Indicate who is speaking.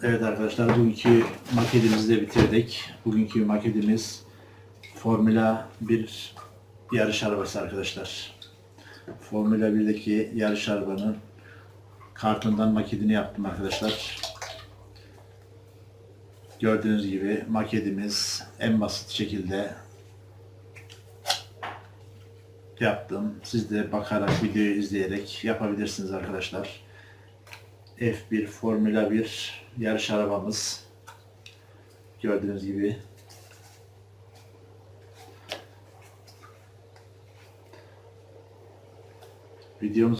Speaker 1: Evet arkadaşlar bugünkü maketimizi de bitirdik. Bugünkü maketimiz Formula 1 yarış arabası arkadaşlar. Formula 1'deki yarış arabanın kartından maketini yaptım arkadaşlar. Gördüğünüz gibi maketimiz en basit şekilde yaptım. Siz de bakarak videoyu izleyerek yapabilirsiniz arkadaşlar. F1 Formula 1 yarış arabamız. Gördüğünüz gibi. Videomuz